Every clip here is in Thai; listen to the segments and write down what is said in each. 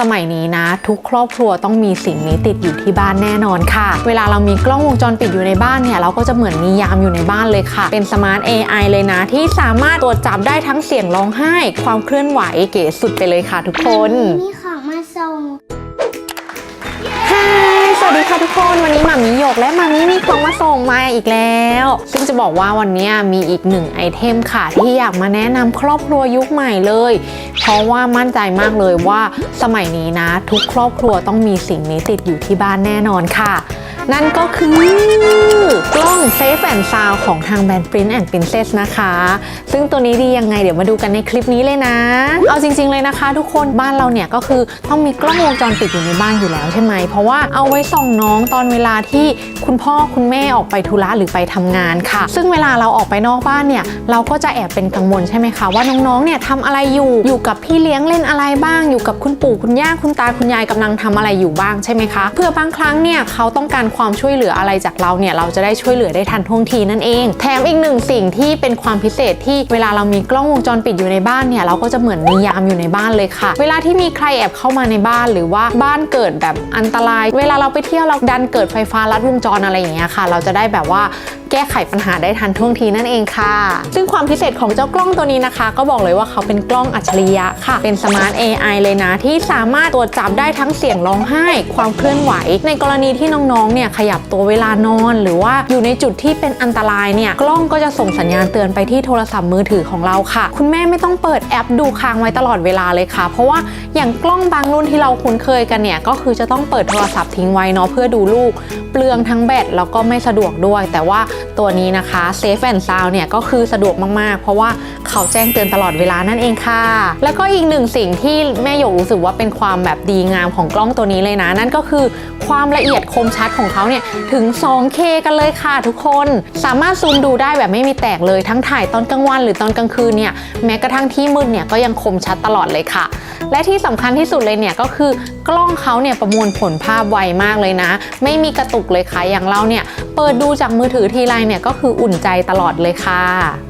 สมัยนี้นะ ทุกครอบครัวต้องมีสิ่งนี้ติดอยู่ที่บ้านแน่นอนค่ะ เวลาเรามีกล้องวงจรปิดอยู่ในบ้านเนี่ยเราก็จะเหมือนมียามอยู่ในบ้านเลยค่ะ เป็นสมาร์ท AI เลยนะ ที่สามารถตรวจจับได้ทั้งเสียงร้องไห้ ความเคลื่อนไหวเก๋สุดไปเลยค่ะทุกคนมี วัสดีค่ะทุกคนวันนี้หมามีหยกและหมามีมีของมาส่งมาอีกแล้ว ซึ่งจะบอกว่าวันนี้มีอีกหนึ่งไอเทมค่ะ ที่อยากมาแนะนำครอบครัวยุคใหม่เลย เพราะว่ามั่นใจมากเลยว่าสมัยนี้นะ ทุกครอบครัวต้องมีสิ่งนี้ติดอยู่ที่บ้านแน่นอนค่ะ นั่นก็คือกล้อง Safe and Sound ของทางแบรนด์ Print and Princess นะคะ ซึ่งตัวนี้ดียังไงเดี๋ยวมาดูกันในคลิปนี้เลยนะ เอาจริง ๆ เลยนะคะ ทุกคนบ้านเราเนี่ยก็คือต้องมีกล้องวงจรปิดอยู่ในบ้านอยู่แล้วใช่ไหม เพราะว่าเอาไว้ส่องน้องตอนเวลาที่คุณพ่อคุณแม่ออกไปธุระหรือไปทำงานค่ะ ซึ่งเวลาเราออกไปนอกบ้านเนี่ยเราก็จะแอบเป็นกังวลใช่ไหมคะว่าน้องๆเนี่ยทำอะไรอยู่อยู่กับพี่เลี้ยงเล่นอะไรบ้าง อยู่กับคุณปู่คุณย่าคุณตาคุณยายกำลังทำอะไรอยู่บ้างใช่ไหมคะ เพื่อบางครั้งเนี่ยเขาต้องการความช่วยเหลืออะไรจากเราเนี่ยเราจะได้ช่วยเหลือได้ทันท่วงทีนั่นเอง แถมอีกหนึ่งสิ่งที่เป็นความพิเศษที่เวลาเรามีกล้องวงจรปิดอยู่ในบ้านเนี่ยเราก็จะเหมือนมียามอยู่ในบ้านเลยค่ะ เวลาที่มีใครแอบเข้ามาในบ้านหรือว่าบ้านเกิดแบบอันตราย เวลาเราไปเที่ยวเราดันเกิดไฟฟ้าลัดวงจรอะไรอย่างเงี้ยค่ะ เราจะได้แบบว่า แก้ไขปัญหาได้ทันท่วงทีนั่นเองค่ะ ซึ่งความพิเศษของเจ้ากล้องตัวนี้นะคะ ก็บอกเลยว่าเขาเป็นกล้องอัจฉริยะค่ะ เป็นสมาร์ท AI เลยนะ ที่สามารถตรวจจับได้ทั้งเสียงร้องไห้ ความเคลื่อนไหว ในกรณีที่น้องๆเนี่ยขยับตัวเวลานอน หรือว่าอยู่ในจุดที่เป็นอันตรายเนี่ยกล้องก็จะส่งสัญญาณเตือนไปที่โทรศัพท์มือถือของเราค่ะ คุณแม่ไม่ต้องเปิดแอปดูค้างไว้ตลอดเวลาเลยค่ะ เพราะว่าอย่างกล้องบางรุ่นที่เราคุ้นเคยกันเนี่ยก็คือจะต้องเปิดโทรศัพท์ทิ้งไว้เนาะเพื่อดูลูก เปลืองทั้งแบตแล้วก็ไม่สะดวกด้วย แต่ว่าตัวนี้นะคะ Safe and Sound เนี่ยก็คือสะดวกมากๆ เพราะว่าเขาแจ้งเตือนตลอดเวลานั่นเองค่ะ แล้วก็อีกหนึ่งสิ่งที่แม่หยกรู้สึกว่าเป็นความแบบดีงามของกล้องตัวนี้เลยนะ นั่นก็คือความละเอียดคมชัดของเขาเนี่ยถึง 2K กันเลยค่ะทุกคน สามารถซูมดูได้แบบไม่มีแตกเลยทั้งถ่ายตอนกลางวันหรือตอนกลางคืนเนี่ยแม้กระทั่งที่มืดเนี่ยก็ยังคมชัดตลอดเลยค่ะ และที่สำคัญที่สุดเลยเนี่ยก็คือ กล้องเขาเนี่ยประมวลผลภาพไวมากเลยนะ ไม่มีกระตุกเลยค่ะอย่างเราเนี่ยเปิดดูจากมือถือทีไรเนี่ยก็คืออุ่นใจตลอดเลยค่ะ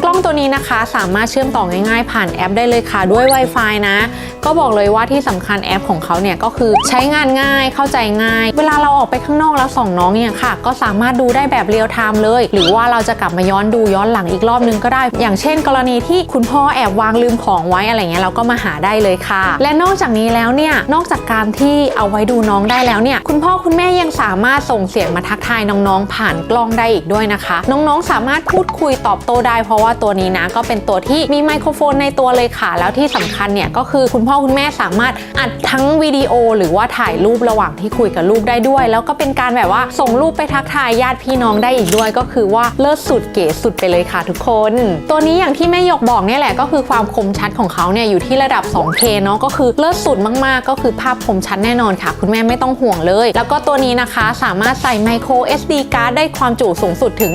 กล้องตัวนี้นะคะสามารถเชื่อมต่อง่ายๆ ผ่านแอปได้เลยค่ะด้วย Wi-Fi นะ ก็บอกเลยว่าที่สำคัญแอปของเขาเนี่ยก็คือใช้งานง่ายเข้าใจง่าย เวลาเราออกไปข้างนอกแล้วส่องน้องเนี่ยค่ะ ก็สามารถดูได้แบบเรียลไทม์เลย หรือว่าเราจะกลับมาย้อนดูย้อนหลังอีกรอบนึงก็ได้ อย่างเช่น กรณีที่คุณพ่อแอบวางลืมของไว้อะไรเงี้ยเราก็มาหาได้เลยค่ะ และนอกจากนี้แล้วเนี่ยนอกจากการที่ที่เอาไว้ดูน้องได้แล้วเนี่ย คุณพ่อคุณแม่ยังสามารถส่งเสียงมาทักทายน้องๆ ผ่านกล้องได้อีกด้วยนะคะ น้องๆ สามารถพูดคุยตอบโต้ได้ เพราะว่าตัวนี้นะก็เป็นตัวที่มีไมโครโฟนในตัวเลยค่ะ แล้วที่สำคัญเนี่ยก็คือคุณพ่อคุณแม่สามารถอัดทั้งวิดีโอ หรือว่าถ่ายรูประหว่างที่คุยกับลูกได้ด้วย แล้วก็เป็นการแบบว่าส่งรูปไปทักทายญาติพี่น้องได้อีกด้วย ก็คือว่าเลิศสุดเก๋สุดไปเลยค่ะ ทุกคน ตัวนี้อย่างที่แม่หยกบอกเนี่ยแหละก็คือความคมชัดของเขาเนี่ยอยู่ที่ระดับ 2K เนาะก็คือเลิศสุดมากๆ ก็คือภาพคมชัดแน่นอนค่ะ คุณแม่ไม่ต้องห่วงเลย แล้วก็ตัวนี้นะคะสามารถใส่ micro SD card ได้ความจุสูงสุดถึง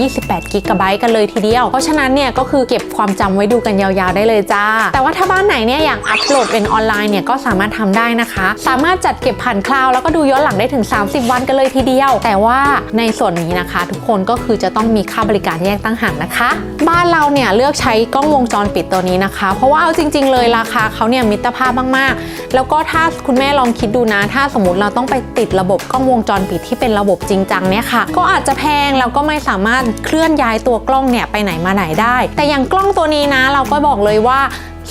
128กิกะไบต์กันเลยทีเดียว เพราะฉะนั้นเนี่ยก็คือเก็บความจำไว้ดูกันยาวๆได้เลยจ้า แต่ว่าถ้าบ้านไหนเนี่ยอยากอัปโหลดเป็นออนไลน์เนี่ยก็สามารถทำได้นะคะ สามารถจัดเก็บผ่านคลาวแล้วก็ดูย้อนหลังได้ถึง 30 วันกันเลยทีเดียว แต่ว่าในส่วนนี้นะคะ ทุกคนก็คือจะต้องมีค่าบริการแยกตั้งหากนะคะ บ้านเราเนี่ยเลือกใช้กล้องวงจรปิดตัวนี้นะคะ เพราะว่าเอาจริง ๆ เลยราคาเขาเนี่ยมิตรภาพมากๆ แล้วก็ถ้าคุณแม่ลองคิดดูนะ ถ้าสมมติเราต้องไปติดระบบกล้องวงจรปิดที่เป็นระบบจริงจังเนี่ยค่ะ ก็อาจจะแพงแล้วก็ไม่สามารถเคลื่อนย้ายตัวกล้องเนี่ยไปไหนมาไหนได้ แต่อย่างกล้องตัวนี้นะ เราก็บอกเลยว่า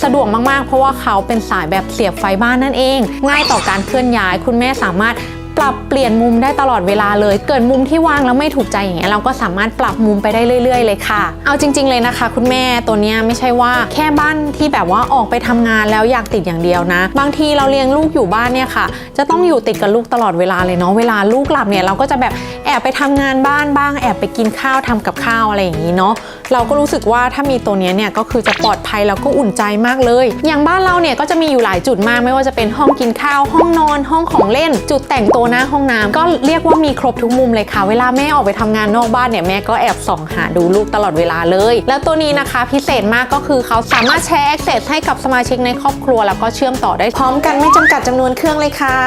สะดวกมาก ๆ เพราะว่าเขาเป็นสายแบบเสียบไฟบ้านนั่นเอง ง่ายต่อการเคลื่อนย้าย คุณแม่สามารถ ปรับเปลี่ยนมุมได้ตลอดเวลาเลย เกิดมุมที่วางแล้วไม่ถูกใจอย่างเงี้ยเราก็สามารถปรับมุมไปได้เรื่อย ๆ เลยค่ะ เอาจริง ๆ เลยนะคะ คุณแม่ตัวเนี้ยไม่ใช่ว่าแค่บ้านที่แบบว่าออกไปทำงานแล้วอยากติดอย่างเดียวนะ บางทีเราเลี้ยงลูกอยู่บ้านเนี่ยค่ะ จะต้องอยู่ติดกับลูกตลอดเวลาเลยเนาะเวลาลูกหลับเนี่ยเราก็จะแบบแอบไปทำงานบ้านบ้าง แอบไปกินข้าวทำกับข้าวอะไรอย่างนี้เนาะเราก็รู้สึกว่าถ้ามีตัวนี้เนี่ยก็คือจะปลอดภัยแล้วก็อุ่นใจมากเลย อย่างบ้านเราเนี่ยก็จะมีอยู่หลายจุดมากไม่ว่าจะเป็นห้องกินข้าว ห้องนอน ห้องของเล่น จุดแต่งตัวหน้าห้องน้ำก็เรียกว่ามีครบทุกมุมเลยค่ะ เวลาแม่ออกไปทำงานนอกบ้านเนี่ยแม่ก็แอบส่องหาดูลูกตลอดเวลาเลย แล้วตัวนี้นะคะพิเศษมากก็คือเขาสามารถแชร์ access ให้กับสมาชิกในครอบครัว แล้วก็เชื่อมต่อได้พร้อมกันไม่จำกัดจำนวนเครื่องเลยค่ะ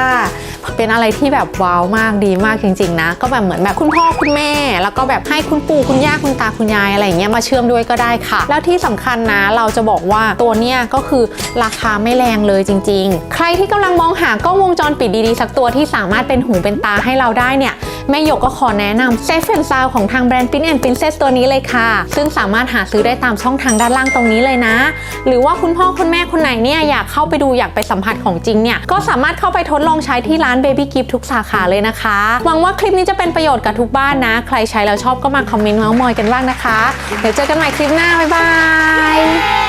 เป็นอะไรที่แบบว้าวมากดีมากจริง ๆ นะ ก็แบบเหมือนแบบคุณพ่อคุณแม่ แล้วก็แบบให้คุณปู่คุณย่าคุณตาคุณยายอะไรอย่างเงี้ยมาเชื่อมด้วยก็ได้ค่ะ แล้วที่สำคัญนะเราจะบอกว่าตัวเนี้ยก็คือราคาไม่แรงเลยจริง ๆ ใครที่กำลังมองหากล้องวงจรปิดดีๆ สักตัวที่สามารถเป็นหูเป็นตาให้เราได้เนี่ย แม่หยกก็ขอแนะนำ Safe and Sound ของทางแบรนด์ Pin and Princess ตัวนี้เลยค่ะ ซึ่งสามารถหาซื้อได้ตามช่องทางด้านล่างตรงนี้เลยนะ หรือว่าคุณพ่อคุณแม่คนไหนเนี่ยอยากเข้าไปดูอยากไปสัมผัสของจริงเนี่ยก็สามารถเข้าไปทดลองใช้ที่ร้าน Baby Gift ทุกสาขาเลยนะคะหวังว่าคลิปนี้จะเป็นประโยชน์กับทุกบ้านนะ ใครใช้แล้วชอบก็มาคอมเมนต์เมาส์มอยกันบ้างนะคะเดี๋ยวเจอกันใหม่คลิปหน้าบ๊ายบาย